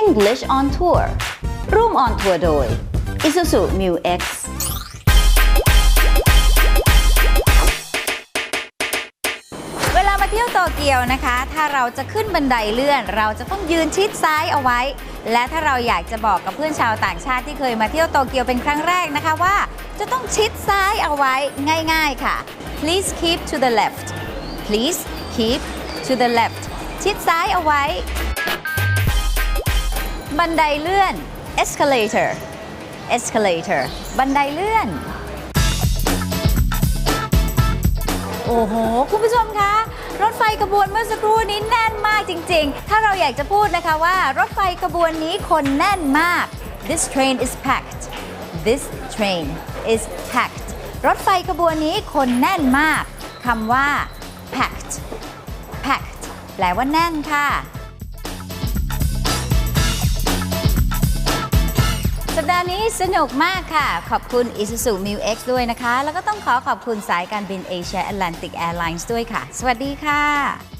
English on Tour ร่วม on tour โดย Isuzu Mu X เวลามาเที่ยวโตเกียวนะคะ ถ้าเราจะขึ้นบันไดเลื่อน เราจะต้องยืนชิดซ้ายเอาไว้ และถ้าเราอยากจะบอกกับเพื่อนชาวต่างชาติที่เคยมาเที่ยวโตเกียวเป็นครั้งแรกนะคะว่า จะต้องชิดซ้ายเอาไว้ง่าย ๆค่ะ please keep to the left please keep to the left ชิดซ้ายเอาไว้ บันไดเลื่อน escalator escalator บันไดเลื่อน โอ้โห คุณผู้ชมคะรถไฟขบวนเมื่อสักครู่นี้แน่นมากจริง ๆ ถ้าเราอยากจะพูดนะคะว่ารถไฟขบวนนี้คนแน่นมาก this train is packed this train is packed รถไฟขบวนนี้คนแน่นมากคำว่า packed packed แปลว่าแน่นค่ะ ดาห์นี้สนุกมากค่ะ ขอบคุณ Isuzu Mu X ด้วยนะคะ แล้วก็ต้องขอขอบคุณสายการบิน Asia Atlantic Airlines ด้วยค่ะ สวัสดีค่ะ